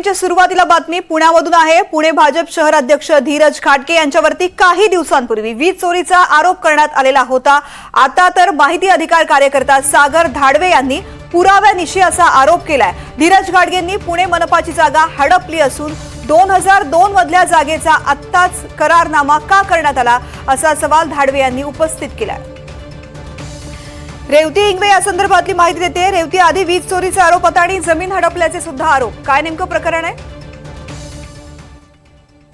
बुलेटिनच्या सुरुवातीला बातमी पुण्यामधून आहे. पुणे भाजप शहर अध्यक्ष धीरज खाटके यांच्यावरती काही दिवसांपूर्वी वीज चोरीचा आरोप करण्यात आलेला होता. आता तर माहिती अधिकार कार्यकर्ता सागर धाडवे यांनी पुराव्यानिशी असा आरोप केलाय. धीरज घाडगेंनी पुणे मनपाची जागा हडपली असून दोन हजार दोन मधल्या जागेचा आत्ताच करारनामा का करण्यात आला असा सवाल धाडवे यांनी उपस्थित केलाय. रेवती इंगवे या संदर्भातली माहिती देते. रेवती आधी वीज चोरीचा आरोप होता आणि जमीन हडपल्याचे सुद्धा आरोप. काय नेमकं प्रकरण आहे?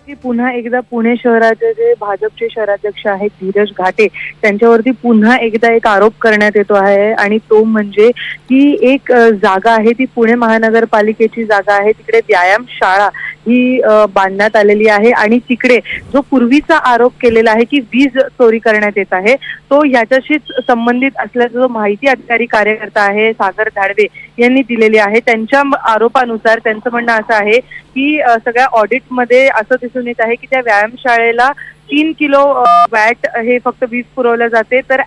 की पुन्हा एकदा पुणे शहराचे जे भाजपचे शहराध्यक्ष आहेत धीरज घाटे त्यांच्यावरती पुन्हा एकदा एक आरोप करण्यात येतो आहे. आणि तो म्हणजे की एक जागा आहे ती पुणे महानगरपालिकेची जागा आहे. तिकडे व्यायाम शाळा ही बांधण्यात आलेली आहे आणि तिकडे जो पूर्वीचा आरोप केलेला आहे की वीज चोरी करण्यात येत आहे तो याच्याशीच संबंधित असल्याचा जो माहिती अधिकारी कार्यकर्ता आहे सागर धाडवे यांनी दिलेली आहे. त्यांच्या आरोपानुसार त्यांचं म्हणणं असं आहे की सगळ्या ऑडिटमध्ये असं दिसून येत आहे की त्या व्यायामशाळेला तीन किलो वॅट हे फक्त वीज पुरवल्या जाते. तर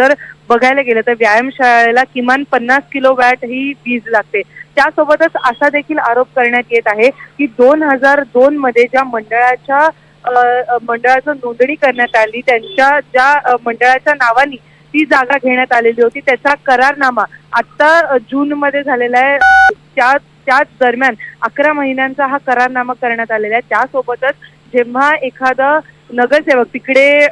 जर बघायला गेलं तर व्यायामशाळेला किमान पन्नास किलो वॅट ही वीज लागते. त्यासोबतच असा देखील आरोप करण्यात येत आहे की दोन हजार दोन मध्ये ज्या मंडळाच्या मंडळाचं नोंदणी करण्यात आली त्यांच्या ज्या मंडळाच्या नावाने ती जागा घेण्यात आलेली होती त्याचा करारनामा आता जून मध्ये झालेला आहे. त्या त्याच दरम्यान अकरा महिन्यांचा हा करारनामा करण्यात आलेला आहे. त्यासोबतच जेव्हा एखादा नगरसेवक तिकडे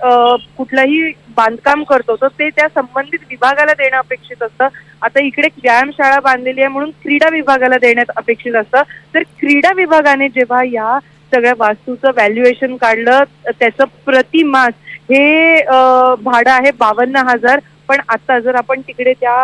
कुठलाही बांधकाम करतो तर ते त्या संबंधित विभागाला देणं अपेक्षित असतं. आता इकडे व्यायामशाळा बांधलेली आहे म्हणून क्रीडा विभागाला देण्यात अपेक्षित असतं. तर क्रीडा विभागाने जेव्हा या सगळ्या वास्तूचं व्हॅल्युएशन काढलं त्याचं प्रतिमास हे भाडं आहे बावन्न हजार. पण आता जर आपण तिकडे त्या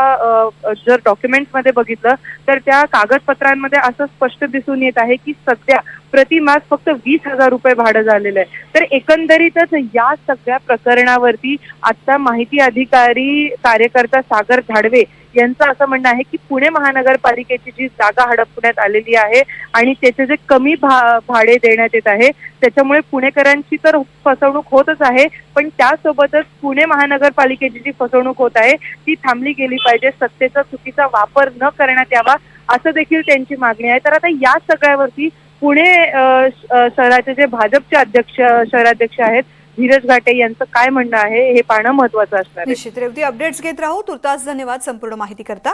जर जर डॉक्युमेंट्समध्ये बघितलं तर त्या कागदपत्रांमध्ये असं स्पष्ट दिसून येत आहे की सध्या प्रतिमास फक्त वीस हजार रुपये भाडं झालेलं आहे. तर एकंदरीतच या सगळ्या प्रकरणावरती आता माहिती अधिकारी कार्यकर्ता सागर धाडवे यांचं असं म्हणणं आहे की पुणे महानगरपालिकेची जी जागा हडपण्यात आलेली आहे आणि त्याचे जे कमी भा भाडे देण्यात येत आहे त्याच्यामुळे पुणेकरांची तर फसवणूक होतच आहे. पण त्यासोबतच पुणे महानगरपालिकेची जी फसवणूक होत आहे ती थांबली गेली पाहिजे. सत्तेचा चुकीचा वापर न करण्यात यावा असं देखील त्यांची मागणी आहे. तर आता या सगळ्यावरती पुणे शहराचे जे भाजपचे अध्यक्ष शहराध्यक्ष आहेत धीरज घाटे यांचं काय म्हणणं आहे हे पाहणं महत्वाचं असणार निश्चित. रेवती अपडेट्स घेत राहू. तुर्तास धन्यवाद संपूर्ण माहिती करता